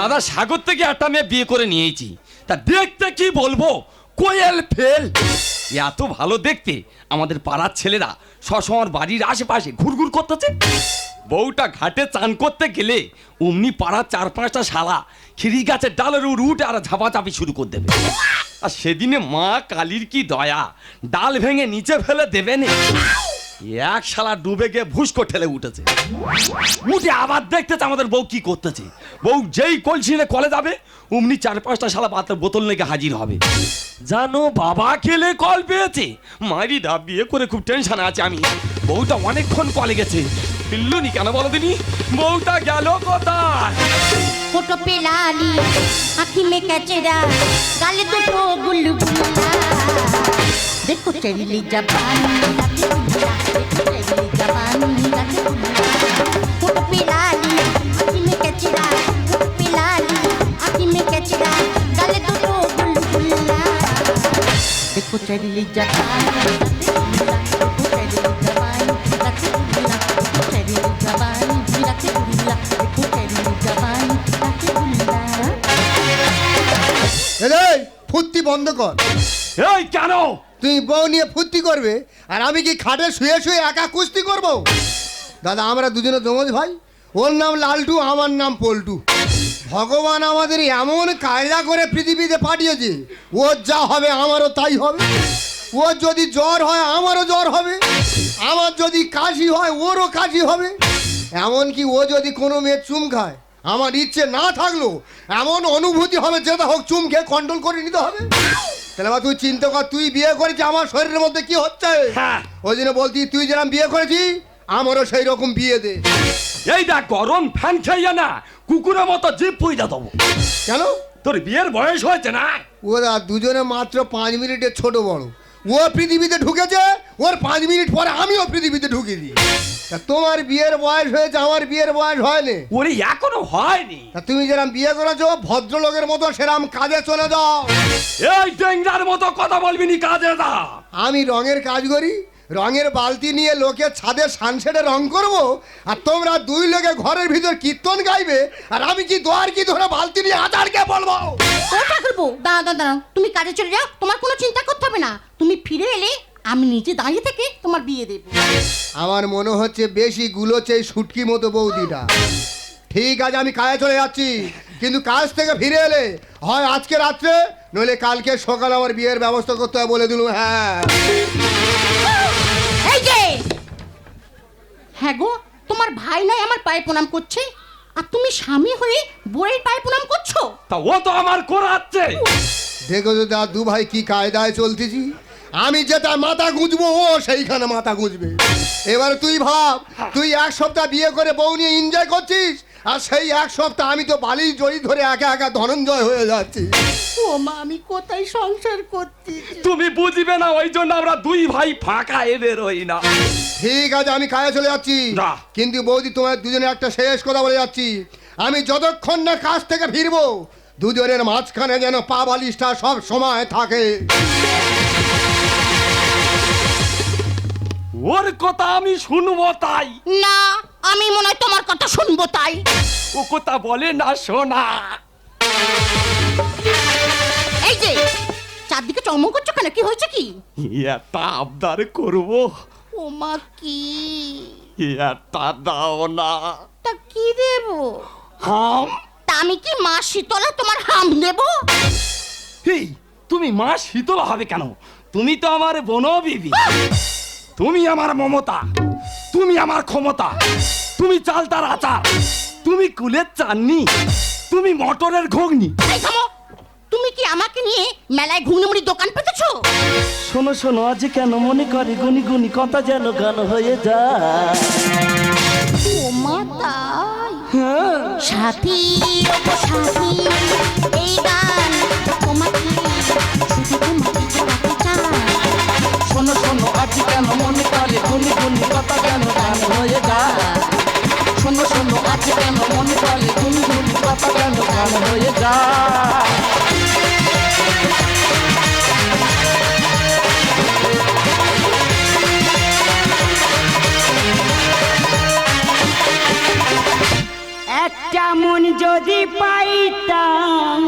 দাদা সাগর থেকে একটা মেয়ে বিয়ে করে নিয়েছি। তা দেখতে কি বলব? কোয়েল ফেল। এত ভালো দেখতে। আমাদের পাড়ার ছেলেরা সসমর বাড়ির আশেপাশে ঘুরঘুর করতেছে। বউটা ঘাটে চান করতে গেলে অমনি পাড়ার চার পাঁচটা শালা খিরি গাছের ডালের উপর উঠে আর ঝাপাঝাপি শুরু করে দেবে। আর সেদিনে মা কালীর কি দয়া? ডাল ভেঙে নিচে ফেলে দেবে না। এক শালা ডুবে গিয়ে ভুসকো ঠেলে উঠেছে উঠে আবার দেখতেছে আমাদের বউ কি করতেছে বউ যেই কলসিনে কলে যাবে অমনি চার পাঁচটা শালা পাতার বোতল লেগে হাজির হবে জানো বাবা খেলে কল পেয়েছে মারি দা বিয়ে করে খুব টেনশন আছে আমি বউটা অনেকক্ষণ কলে গেছে পিল্লুনি কেন বলো দিনি বউটা গেল কোথায় फोटो पे लाली आँखी में कचरा गाले तो ठो बुलबुला देखो चली जबानी ফুর্তি বন্ধ কর। এই কেন? তুই বউ নিয়ে ফুর্তি করবে আর আমি কি খাটে শুয়ে শুয়ে একা কুস্তি করব? দাদা আমরা দুজনে দমজ ভাই। ওর নাম লালটু আমার নাম পল্টু। ভগবান আমাদের এমন কায়দা করে পৃথিবীতে পাঠিয়েছে ওর যা হবে আমারও তাই হবে। ওর যদি জ্বর হয় আমারও জ্বর হবে। আমার যদি কাশি হয় ওরও কাশি হবে। এমনকি ও যদি কোনো মেয়ে চুম খায় আমার ইচ্ছে না থাকলেও এমন অনুভূতি হবে যেটা হোক চুম খেয়ে কন্ট্রোল করে নিতে হবে। তাহলে বা তুই চিন্তা কর তুই বিয়ে করেছিস আমার শরীরের মধ্যে কি হচ্ছে? হ্যাঁ। ওই জন্য বলতি তুই যেরকম বিয়ে করেছিস আমারও সেই রকম বিয়ে দে। এই দেখ গরম ফ্যান খাইয়া না কুকুরের মতো জিপ পুইজা দেবো। কেন? তোর বিয়ের বয়স হয়েছে না? ওরা দুজনে মাত্র পাঁচ মিনিটের ছোট বড়। ও পৃথিবীতে ঢুকেছে ওর পাঁচ মিনিট পরে আমিও পৃথিবীতে ঢুকে দিই তা তোমার বিয়ের বয়স হয়েছে আমার বিয়ের বয়স হয়নি। ওরে এখনও হয়নি? তা তুমি যেরকম বিয়ে করেছ ভদ্রলোকের মতো সেরাম কাজে চলে যাও। এই ডেঙ্গার মতো কথা বলবি নি কাজে দা আমি রঙের কাজ করি রঙের বালতি নিয়ে লোকের ছাদে সানসেটে রং করব আর তোমরা দুই লোকে ঘরের ভিতর কীর্তন গাইবে আর আমি কি দোয়ার কি ধরে বালতি নিয়ে আচারকে বলব? ও ঠাকুরবো দাঁড়া দাঁড়া তুমি কাজে চলে যাও তোমার কোনো চিন্তা করতে হবে না। তুমি ফিরে এলে আমি নিজে দাঁড়িয়ে থেকে তোমার বিয়ে দেবো। আমার মনে হচ্ছে বেশি গুলোছে সুটকি মতো বৌদিটা। ঠিক আছে আমি কাজে চলে যাচ্ছি কিন্তু কাজ থেকে ফিরে এলে হয় আজকে রাত্রে নইলে কালকে সকাল আমার বিয়ের ব্যবস্থা করতে হবে বলে দিলুম হ্যাঁ। হ্যাঁ গো তোমার ভাই নাই আমার পায়ে প্রণাম করছে আর তুমি স্বামী হয়ে বইয়ের পায়ে প্রণাম করছ? তা ও তো আমার করাচ্ছে। দেখো তো দা দু ভাই কি কায়দায় চলতেছি। আমি যেটা মাথা গুঁজবো ও সেইখানে মাথা গুঁজবে। এবার তুই ভাব তুই এক সপ্তাহ বিয়ে করে বউ নিয়ে এনজয় করছিস? আর সেই এক সপ্তাহ আমি তো বালির জড়ি ধরে একা একা ধনঞ্জয় হয়ে যাচ্ছি। ও মা আমি কোথায় সংসার করছি? তুমি বুঝবে না ওই জন্য আমরা দুই ভাই ফাঁকা এদের হই না। ঠিক আছে আমি কাজে চলে যাচ্ছি। যা। কিন্তু বৌদি তোমার দুজনে একটা শেষ কথা বলে যাচ্ছি। আমি যতক্ষণ না কাজ থেকে ফিরবো দুজনের মাঝখানে যেন পা বালিশটা সব সময় থাকে। ওর কথা আমি শুনব তাই। না আমি মনে হয় তোমার কথা শুনব তাই। ও কথা বলে না শোনা। এই যে চারদিকে চমক করছ কেন? কি হয়েছে কি? একটা আবদার করব। ও মা কি? একটা দাও না। তা কি দেবো? হাম? তা আমি কি মা শীতলা তোমার হাম দেবো? এই তুমি মা শীতলা হবে কেন? তুমি তো আমার বনবিবি। তুমি আমার মমতা। তুমি আমার ক্ষমতা। তুমি চালতার আচার। তুমি কুলের চাননি। তুমি মটরের ঘুগনি। তুমি কি আমাকে নিয়ে মেলায় ঘুগনি মুড়ি দোকান পেতেছো? শোনো শোনো আজ কেন মনে করে গুনি গুনি কথা যেন গান হয়ে যায়? ও মা সাথী সাথী এই গান তোমাকে কথা যেন গান হয়ে যায় শোনো শোনো আজ কেন মনে করে গুনি গুনি কথা যেন গান হয়ে যায় একটা মন যদি পাইতাম,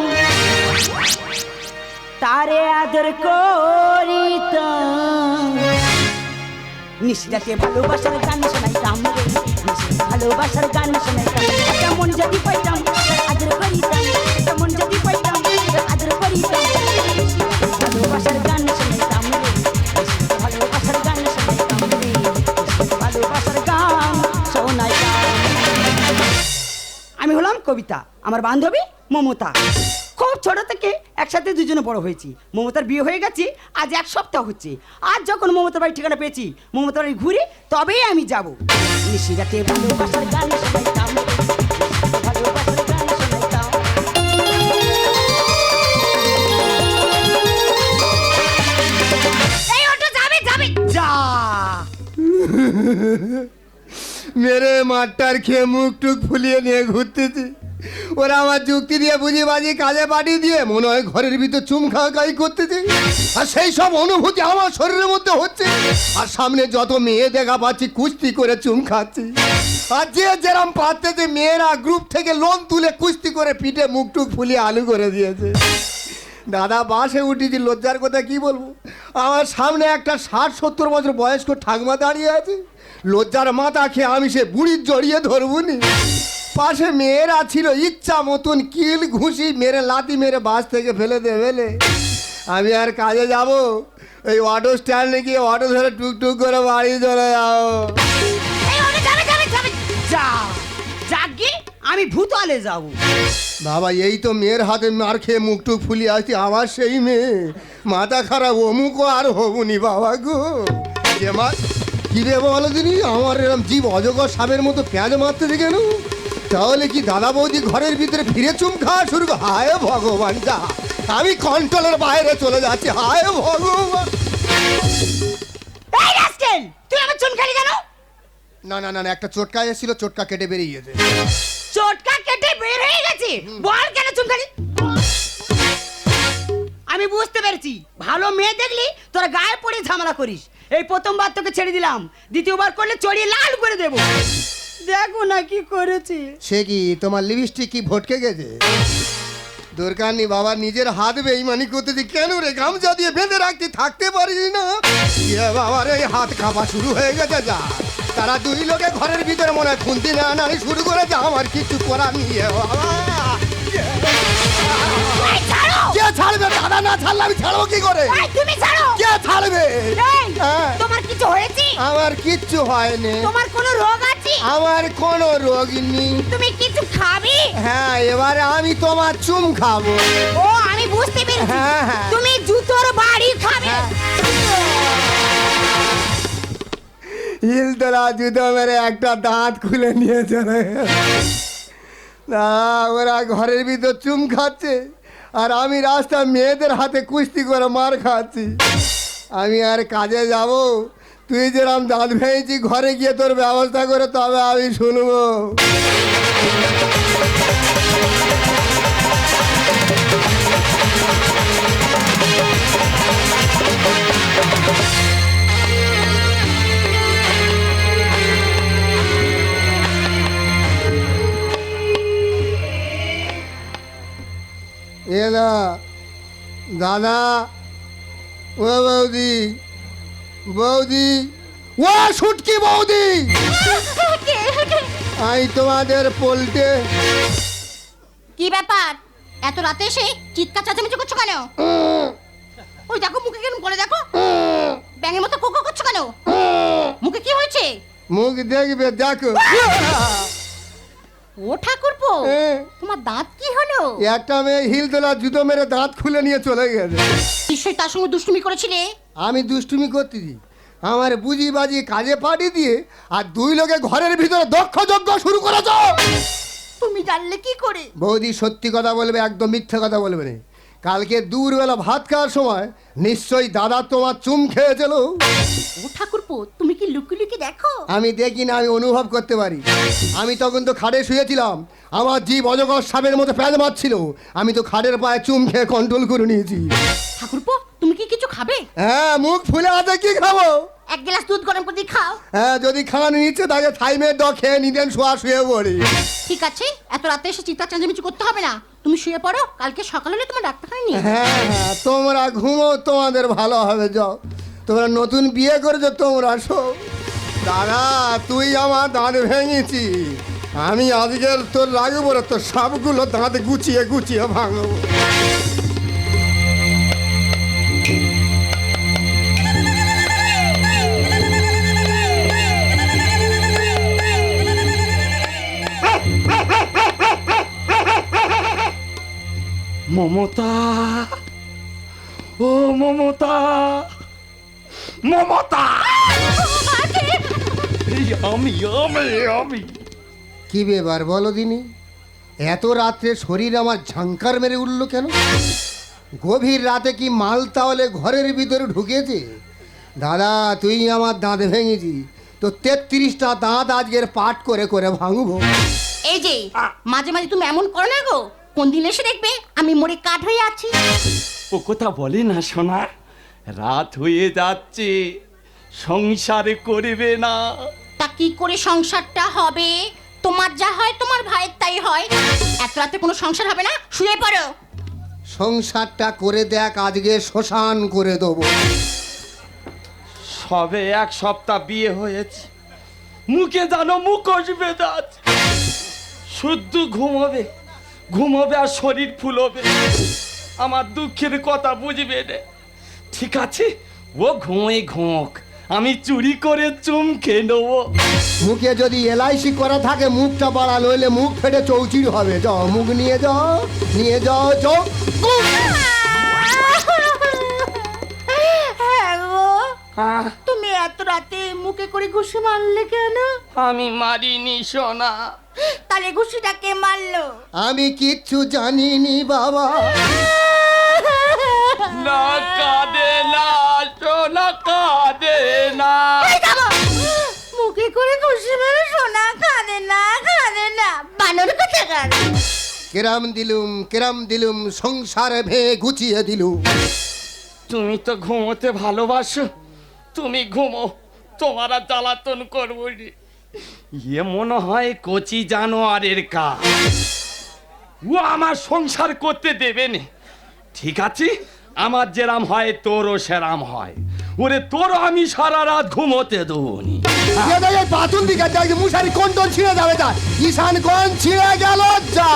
তারে আদর করিতাম। নিশিরাতে ভালোবাসার গান শোনাইতাম ভালোবাসার গান শোনাইতাম একটা যদি পাইতাম, আদর করিতাম একটা যদি পাইতাম, আদর করিতাম। ভালোবাসার গান শোনাইতাম ভালোবাসার গান শোনাইতাম ভালোবাসার গান শোনাইতাম আমি হলাম কবিতা, আমার বান্ধবী মমতা। ছোট থেকে একসাথে দুজনে বড় হয়েছি। মমতার বিয়ে হয়ে গেছে আজ এক সপ্তাহ হচ্ছে। আজ যখন মমতার বাড়ি ঠিকানা পেয়েছি মমতার বাড়ি ঘুরে তবেই আমি যাব। নিশিরাতে ভালোবাসার গান শোনাইতাম ভালোবাসার গান শোনাইতাম এই অটো যাবে যাবে। যা। মেরে মাঠটার খেয়ে মুখ টুক ফুলিয়ে নিয়ে ঘুরতেছি। ওরা আমার যুক্তি দিয়ে বুঝি বাজি কাজে পাঠিয়ে দিয়ে মনে হয় ঘরের ভিতর চুম খাওয়া করতেছে। আর সেই সব অনুভূতি আমার শরীরের মধ্যে হচ্ছে। আর সামনে যত মেয়ে দেখা পাচ্ছি, কুস্তি করে চুম খাচ্ছি। আর যে যেরাম পাচ্ছে মেয়েরা গ্রুপ থেকে লোন তুলে কুস্তি করে পিঠে মুখ টুক ফুলিয়ে আলু করে দিয়েছে। দাদা, বাসে উঠেছি, লজ্জার কথা কি বলব? আমার সামনে একটা ষাট সত্তর বছর বয়স্ক ঠাকমা দাঁড়িয়ে আছে। লজ্জার মাথা খেয়ে আমি সে বুড়ির জড়িয়ে ধরবুনি পাশে মেয়েরা ছিল ইচ্ছা মতন কিল ঘুষি মেরে লাতি মেরে বাস থেকে ফেলে দে ফেলে আমি আর কাজে যাব ওই অটো স্ট্যান্ডে গিয়ে অটো ধরে টুকটুক করে বাড়ি চলে যাও আমি ভূতলে যাব। বাবা এই তো মেয়ের হাতে মার খেয়ে মুখ টুক ফুলিয়ে আসছি আমার সেই মেয়ে। মাথা খারাপ অমুকও আর হবুনি বাবা গো। যে মা কি রে বলো দিনি আমার এরম জীব অজগর সাপের মতো পেঁয়াজ মারতেছে কেন তাহলে কি দাদা বৌদি ঘরের ভিতরে ফিরে চুম খাওয়া শুরু? হায় ভগবান যা। আমি কন্ট্রোলের বাইরে চলে যাচ্ছি। হায় ভগবান। এই রাস্কেল তুই আমার চুন খালি কেন? না না না না, একটা চটকা এসেছিল চটকা কেটে বেরিয়ে গেছে। চটকা কেটে বের হয়ে গেছে? বল কেন চুনকালি আমি বুঝতে পেরেছি। ভালো মেয়ে দেখলি তোরা গায়ে পড়ে ঝামেলা করিস। এই প্রথমবার তোকে ছেড়ে দিলাম। দ্বিতীয়বার করলে চড়িয়ে লাল করে দেবো। দেখো না কি করেছি। সে কি, তোমার লিপস্টিক কি ভটকে গেছে? দরকার নেই, বাবা, নিজের হাত বেইমানি করতেছি। কেন রে, গামছা দিয়ে বেঁধে রাখতে থাকতে পারিস না? ইয়ে বাবার এই হাত খাওয়া শুরু হয়ে গেছে যা। তারা দুই লোকে ঘরের ভিতরে মনে হয় খুন্তি না শুরু শুরু করেছে, আমার কিছু করার নিয়ে বাবা। কে ছাড়বে? দাদা না ছাড়লে আমি ছাড়বো কি করে? তুমি ছাড়ো! কে ছাড়বে? হ্যাঁ। তোমার কিছু হয়েছে? আমার কিচ্ছু হয়নি। তোমার কোনো রোগ আছে? আমার কোনো রোগ নেই। তুমি কিছু খাবে? হ্যাঁ এবারে আমি তোমার চুম খাব। ও আমি বুঝতে পেরেছি। হ্যাঁ, হ্যাঁ। তুমি জুতোর বাড়ি খাবে। হিলতলা জুতো মেরে একটা দাঁত খুলে নিয়ে চলে গেল। না, ওরা ঘরের ভিতর চুম খাচ্ছে। আর আমি রাস্তা মেয়েদের হাতে কুস্তি করে মার খাচ্ছি। আমি আর কাজে যাব। তুই যেরকম দাঁত ভেঙেছি, ঘরে গিয়ে তোর ব্যবস্থা করে তবে আমি শুনব। দাদা ও বৌদি বৌদি ও সুটকি বৌদি। আমি তোমাদের পোল্টে। কি ব্যাপার? এত রাতে এসে চিৎকার চাচামেচি করছ কেন? ওই দেখো মুখে কেন বলে দেখো। ব্যাঙের মতো কোকো করছ কেন? মুখে কি হয়েছে? মুখ দেখবে দেখো। ও ঠাকুরপো তোমার দাঁত কি হলো? একটা মেয়ে হিল তোলা জুতো মেরে দাঁত খুলে নিয়ে চলে গেছে। নিশ্চয়ই তার সঙ্গে দুষ্টুমি করেছিলে? আমি দুষ্টুমি করতেছি। আমার বুঝি বাজি কাজে পাঠিয়ে দিয়ে আর দুই লোকে ঘরের ভিতরে দক্ষ যজ্ঞ শুরু করেছ। তুমি জানলে কি করে? বৌদি সত্যি কথা বলবে একদম মিথ্যে কথা বলবে না। কালকে দূরবেলা ভাত খাওয়ার সময় নিশ্চয়ই দাদা তোমার চুম খেয়েছিল। ও ঠাকুরপো তুমি কি লুকি লুকি দেখো? আমি দেখি না আমি অনুভব করতে পারি। আমি তখন তো খাটে শুয়েছিলাম। আমার জীব অজগর সাপের মতো প্যাঁচ মারছিল। আমি তো খাটের পায়ে চুম খেয়ে কন্ট্রোল করে নিয়েছি। ঠাকুরপো তুমি কি কিছু খাবে? হ্যাঁ মুখ ফুলে আছে কি খাব? এক গ্লাস দুধ গরম করে দিয়ে খাও। হ্যাঁ যদি খাওয়ানো নিচ্ছে তাকে থাইমের ড খেয়ে নিতেন শোয়া শুয়ে পড়ি। ঠিক আছে এত রাতে এসে চিৎকার চেঁচামেচি করতে হবে না। তুমি শুয়ে পড়ো কালকে সকালে হলে তোমার ডাক্তারখানে নিয়ে হ্যাঁ হ্যাঁ তোমরা ঘুমো তোমাদের ভালো হবে যাও। তোমরা নতুন বিয়ে করেছ তোমরা আসো। দাদা তুই আমার দাঁত ভেঙেছি আমি আজকের তোর লাগবো তোর সবগুলো দাঁত গুছিয়ে গুছিয়ে ভাঙবো। মমতা ও মমতা মমতা! আমি আমি আমি। কি ব্যাপার বলো দিনি? এত রাত্রে শরীর আমার ঝাঙ্কার মেরে উঠল কেন? গভীর রাতে কি মাল তাহলে ঘরের ভিতরে ঢুকেছে? দাদা তুই আমার দাঁত ভেঙেছি তো তেত্রিশটা দাঁত আজকের পাট করে করে ভাঙবো। এই যে মাঝে মাঝে তুমি এমন করো না গো। কোন দিন এসে দেখবে আমি মরে কাঠ হয়ে আছি। ও কথা বলে না সোনা। রাত হয়ে যাচ্ছে। সংসার করবে না। তা কি করে সংসারটা হবে? তোমার যা হয় তোমার ভাইয়ের তাই হয়। এত রাতে কোনো সংসার হবে না? শুয়ে পড়ো। সংসারটা করে দেখ আজকে শ্মশান করে দেবো। সবে এক সপ্তাহ বিয়ে হয়েছে। মুখে জানো মুখোশ বেদাচ্ছে শুদ্ধ ঘুমোবে। ঘুমোবে আর শরীর ফুলবে। আমার দুঃখের কথা বুঝবে রে। ঠিক আছে ও ঘুমোই ঘুমোক আমি চুরি করে চুমকে নেব। মুখে যদি এলআইসি করা থাকে মুখটা বাড়া নইলে মুখ ফেটে চৌচির হবে। যাও মুখ নিয়ে যাও নিয়ে যাও যাও। হ্যাঁ গো আহ, তুমি এত রাতে মুখে করে ঘুষি মারলে কেন? আমি মারিনি সোনা। তাহলে ঘুষিটাকে মারলো। আমি কিচ্ছু জানিনি বাবা। না কাঁদে না সোনা কাঁদে না! মুখে করে ঘুষি মেরে সোনা খাদে না খাদে না। বানর কোথাকার? কেরাম দিলুম কেরাম দিলুম সংসার ভে গুছিয়ে দিলুম। তুমি তো ঘুমোতে ভালোবাসো তুমি ঘুমো তোমার আর জ্বালাতন করব রে। ইয়ে মনে হয় কচি জানোয়ারের কাজ। ও আমার সংসার করতে দেবে না। ঠিক আছে? আমার যেরাম হয় তোরও সেরাম হয়। ওরে তোরও আমি সারা রাত ঘুমোতে দেবো নি। বাথরুম দিকে যাই মুশারি কোন তোর ছিঁড়ে যাবে যা ঈশান কোন ছিঁড়ে গেল যা।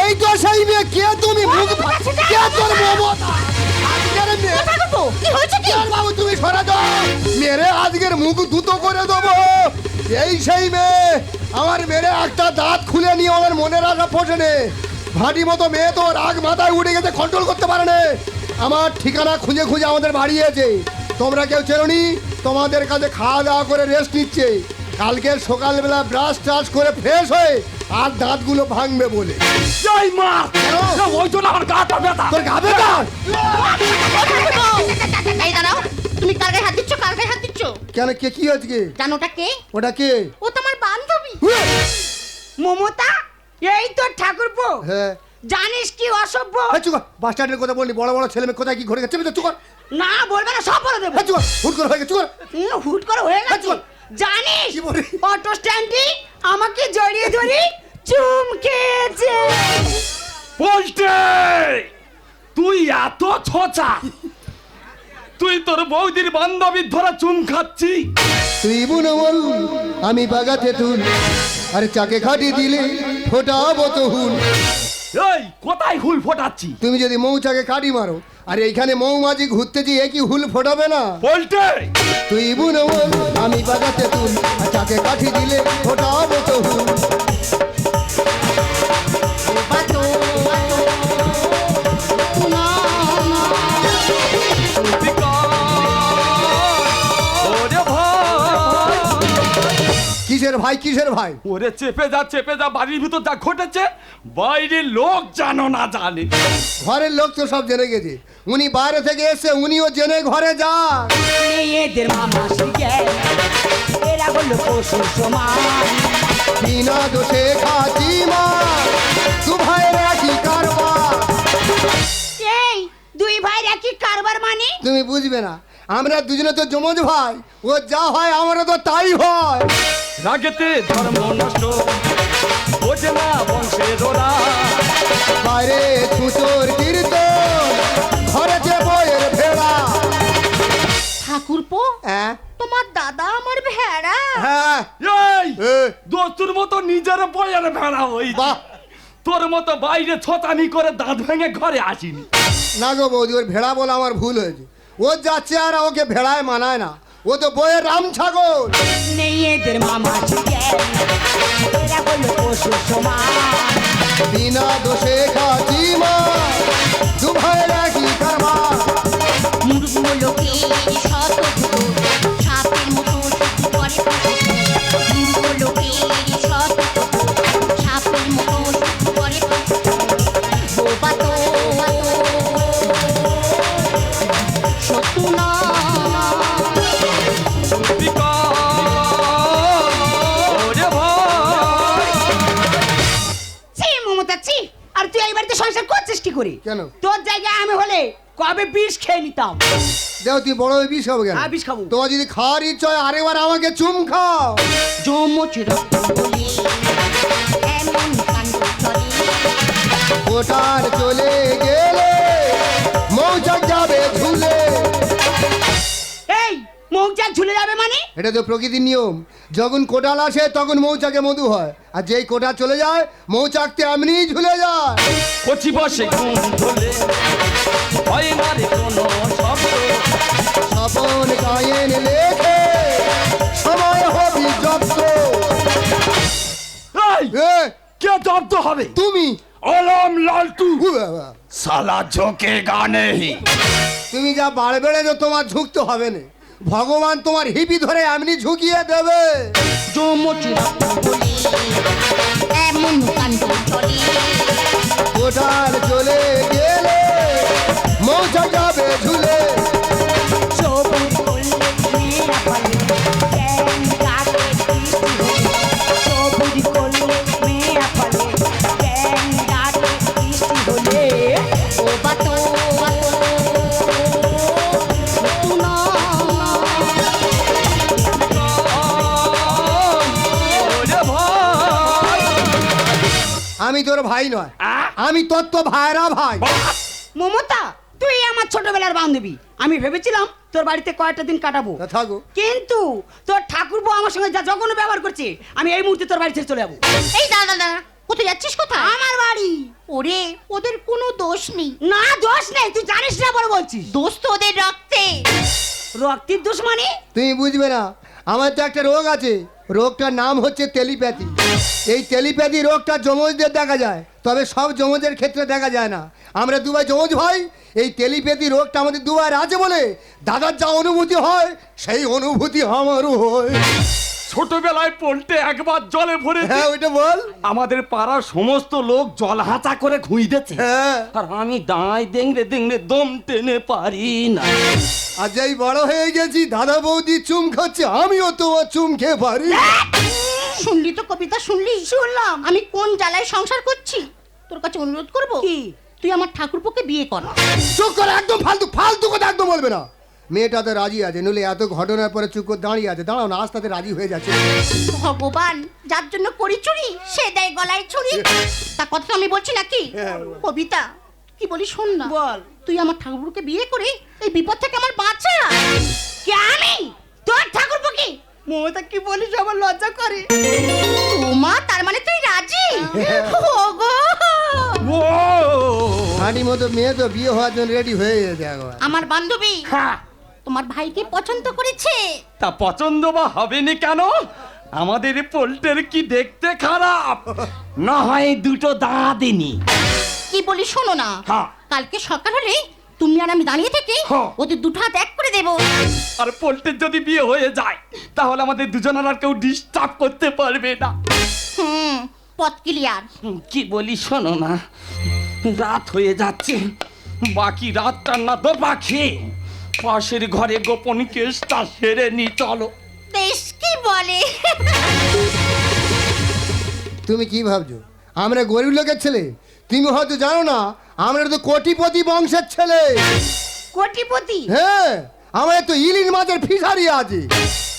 এই তো সেই মেয়ে কে তুমি? মুখ কে তোর মমতা? কি হয়েছে কি? বাবু, তুমি সরে যাও। মেরে আজকের মুখ দুটো করে দেবো। এই সেই মেয়ে, আমার মেরে একটা দাঁত খুলে নিয়ে আমার মনের আশা ফোসে নে ভাটি মতো মেয়ে তো রাগ মাথায় উঠে গেছে কন্ট্রোল করতে পারে না। আমার ঠিকানা খুঁজে খুঁজে আমাদের বাড়িয়েছে তোমরা কেউ চেরোনি তোমাদের কাছে খাওয়া দাওয়া করে রেস্ট নিচ্ছে। কালকে সকালবেলা ব্রাশ ট্রাশ করে ফ্রেশ হয়ে আর দাঁতগুলো ভাঙবে বলে। জয় মা! ওই জন্য আমার গাটা ব্যথা। তোর গাবে দাঁত এই দাঁড়াও তুমি কার গায়ে হাত দিচ্ছ? কার গায়ে হাত দিচ্ছ? কেন কে কি হয়েছে? কি? জানো ওটা কে? ওটা কে? ও তোমার বান্ধবী। মমতা এই তো ঠাকুরপো। হ্যাঁ। জানিস কি অসভ্য? বাস স্ট্যান্ডের কথা বললি বড় বড় ছেলে মেয়ে কোথায় কি ঘরে গেছে? চুপ কর। না বলবে না সব বলে দেবো। হুট করে হয়ে গেছে চুপ হুট করে হয়ে গেছে। জানিস? অটো স্ট্যান্ডটি আমাকে জড়িয়ে ধরে চুম খেয়েছে পোল্টে তুই এত ছোচা। তুই তোর বৌদির বান্ধবীর ধরা চুম খাচ্ছি। তুই বুনো বল আমি বাগাতে তুল আরে চাকে খাটি দিলে ফোটাবো তো হুল। এই কোথায় হুল ফোটাচ্ছি? তুমি যদি মৌচাকে কাটি মারো আর এইখানে মৌমাছি ঘুরতে যে একই হুল ফোটাবে না? পোল্টে তুই বুনো আমি বাজাতে তুল আর চাকে কাঠি দিলে ফোটাবো তো হুল। কিসের ভাই কিসের ভাই? ওরে চেপে যা চেপে যা বাড়ির ভিতর যা ঘটেছে বাইরের লোক জানো না জানে। ঘরের লোক তো সব জেনে গেছে। উনি বাইরে থেকে এসে উনিও জেনে ঘরে যান। মেয়েদের মামা শিখে এরা হলো পশুর সমান বিনা দোষে খাচি মা দু ভাইয়ের একই কারবার। এই দুই ভাইয়ের একই কারবার মানে? তুমি বুঝবে না। আমরা দুজনে তো জমজ ভাই। ও যা হয় আমারও তো তাই হয়। রাগেতে ধর্ম নষ্ট বোঝে না বংশের ওরা বাইরে ছুচোর কীর্তন ঘরে যে বইয়ের ভেড়া। ঠাকুরপো হ্যাঁ? তোমার দাদা আমার ভেড়া। হ্যাঁ। এই দোস্তুর মতো নিজের বইয়ের ভেড়া হই বাহ। তোর মতো বাইরে ছতানি করে দাঁত ভেঙে ঘরে আসিনি। না গো বৌদি ওর ভেড়া বলে আমার ভুল হয়েছে। ও যাচ্ছে আর ওকে ভেড়ায় মানায় না ও তো বইয়ের রাম ছাগল বিনা দোষে খাচি মা দু ভাইয়ের একই কারবার মূর্খ লোকের শত দুটো সাপের মতো করে মূর্খ করে। কেন? তোর জায়গায় আমি হলে কবে বিষ খেয়ে নিতাম? দেখো তুই বড় হয়ে বিষ খাব কেন? হ্যাঁ, বিষ খাব। তোমার যদি খাওয়ার ইচ্ছা হয় আরেকবার আমাকে চুম খাও। যমজ রক্ত এমন কাণ্ড চলে। ওটার চলে গেলে ঝুলে যাবে মানে? এটা তো প্রকৃতির নিয়ম। যখন কোটাল আসে তখন মৌচাকে মধু হয়। আর যেই কোটা চলে যায় মৌচাকতে এমনিই ঝুলে যায়। কচি বসে ঘুম ধরে হয় না রে কোনো শব্দ। স্বপন গায়েন লেখে সময় হবি জব্দ। এই, কে জব্দ হবে? তুমি। অলম লালটু। সালা ঝোঁকে গানে তুমি যা বাড় বেড়েছো তোমার ঝুঁকতে হবে না। ভগবান তোমার হিপি ধরে এমনি ঝুঁকিয়ে দেবে। কাণ্ড চলে। গেলে মৌচাক যাবে ঝুলে। ভাই নয়। আমি তোর তো ভাইরা ভাই। মমতা তুই আমার ছোটবেলার বান্ধবী। আমি ভেবেছিলাম তোর বাড়িতে কয়েকটা দিন কাটাবো। তা থাকো। কিন্তু তোর ঠাকুরপো আমার সঙ্গে যা জঘন্য ব্যবহার করছে আমি এই মুহূর্তে তোর বাড়ি ছেড়ে চলে যাব। এই দাদা দাদা কোথায় যাচ্ছিস কোথায়? আমার বাড়ি। ওরে ওদের কোনো দোষ নেই। না দোষ নেই তুই জানিস না বড় বলছিস। দোষ তো ওদের রক্তে। রক্তের দোষ মানে? তুমি বুঝবে না আমার তো একটা রোগ আছে রোগটার নাম হচ্ছে টেলিপ্যাথি। এই টেলিপ্যাথি রোগটা যমজদের দেখা যায় তবে সব যমজের ক্ষেত্রে দেখা যায় না। আমরা দুবাই যমজ ভাই এই টেলিপ্যাথি রোগটা আমাদের দুবার আছে বলে দাদার যা অনুভূতি হয় সেই অনুভূতি আমারও হয়। ছোটবেলায় পল্টে একবার জলে ভরে হ্যাঁ ওইটা বল। আমাদের পাড়ার সমস্ত লোক জল হাঁচা করে ঘুইতেছে হ্যাঁ। আর আমি দাঁড়াই দেংড়ে দেংড়ে দম টেনে পারি না। আর যেই বড় হয়ে গেছি দাদা বৌদি চুম খাচ্ছে আমিও তোমার চুম খেয়ে পারি। শুনলি তো কবিতা শুনলি? শুনলাম। আমি কোন জ্বালায় সংসার করছি? তোর কাছে অনুরোধ করব? কি? তুই আমার ঠাকুরপোকে বিয়ে কর। চুপ করে একদম ফালতু ফালতু কথা একদম বলবে না। মেয়েটা তো রাজি আছে নইলে এত ঘটনার পরে চুপ করে দাঁড়িয়ে আছে। দাঁড়াও না আস্তে আস্তে রাজি হয়ে যাচ্ছে। ভগবান যার জন্য করি চুরি সে দেয় গলায় ছুরি। তা কথা আমি বলছি নাকি? হ্যাঁ। কবিতা কি বলি শোন না। বল। তুই আমার ঠাকুরকে বিয়ে করে এই বিপদ থেকে আমার বাঁচা। কে আমি? তোর ঠাকুরপো কি? মমতা কি বলিস আমার লজ্জা করে। মা তার মানে তুই রাজি? ওগো। ও। হাঁটি মতো মেয়ে তো বিয়ে হওয়ার জন্য রেডি হয়ে গেছে একবার আমার বান্ধবী হ্যাঁ তোমার ভাইকে পছন্দ করেছে? তা পছন্দ বা হবে না কেন? আমাদের পোল্টের কি দেখতে খারাপ? না হয় দুটো দাঁড়াদিনি কি বলি শোনো না। হ্যাঁ। কালকে সকাল হলে তুমি আর আমি দাঁড়িয়ে থেকে। ওদের দুটো হাত এক করে দেবো। আর পোল্টের যদি বিয়ে হয়ে যায় তাহলে আমাদের দুজনের আর কেউ ডিস্টার্ব করতে পারবে না। হুম পথ ক্লিয়ার হুম, কি বলি শোনো না রাত হয়ে যাচ্ছে বাকি রাতটা না তো পাখি। পাশের ঘরে গোপন কেসটা সেরে নি চলো। বেশ কি বলে? তুমি কি ভাবছ? আমরা গরিব লোকের ছেলে। তুমি হয়তো জানো না আমরা তো কোটিপতি বংশের ছেলে। কোটিপতি? হ্যাঁ আমার তো ইলিশ মাছের ফিশারি আছে।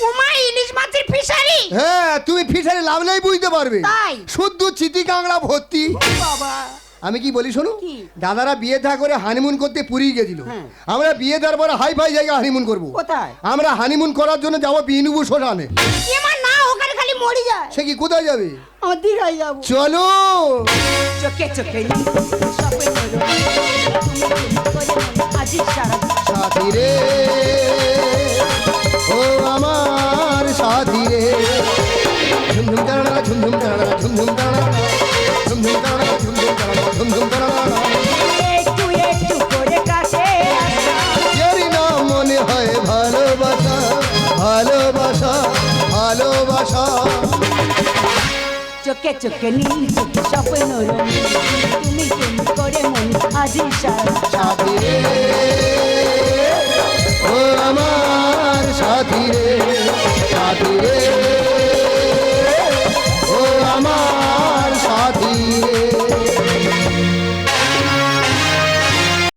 উমা ইলিশ মাছের ফিশারি? হ্যাঁ তুমি ফিশারি লাভ নেই বুঝতে পারবে। তাই? শুদ্ধ চিতি কাঁকড়া ভর্তি বাবা। আমি কি বলি শোনো? দাদারা বিয়ে থা করে হানিমুন করতে পুরী গেছিল। হ্যাঁ। আমরা বিয়ে দেওয়ার পরে হাই ফাই জায়গা হানিমুন করব। কোথায়? আমরা হানিমুন করার জন্য যাব বিনুবু শ্মশানে। সে কি কোথায় যাবে? চলো। চোখে চোখে রে। ও আমার চোখে চোখে নীল চোখে স্বপ্ন তুমি তুমি করে মন আজি সাথী ও আমার সাথী রে সাথী রে।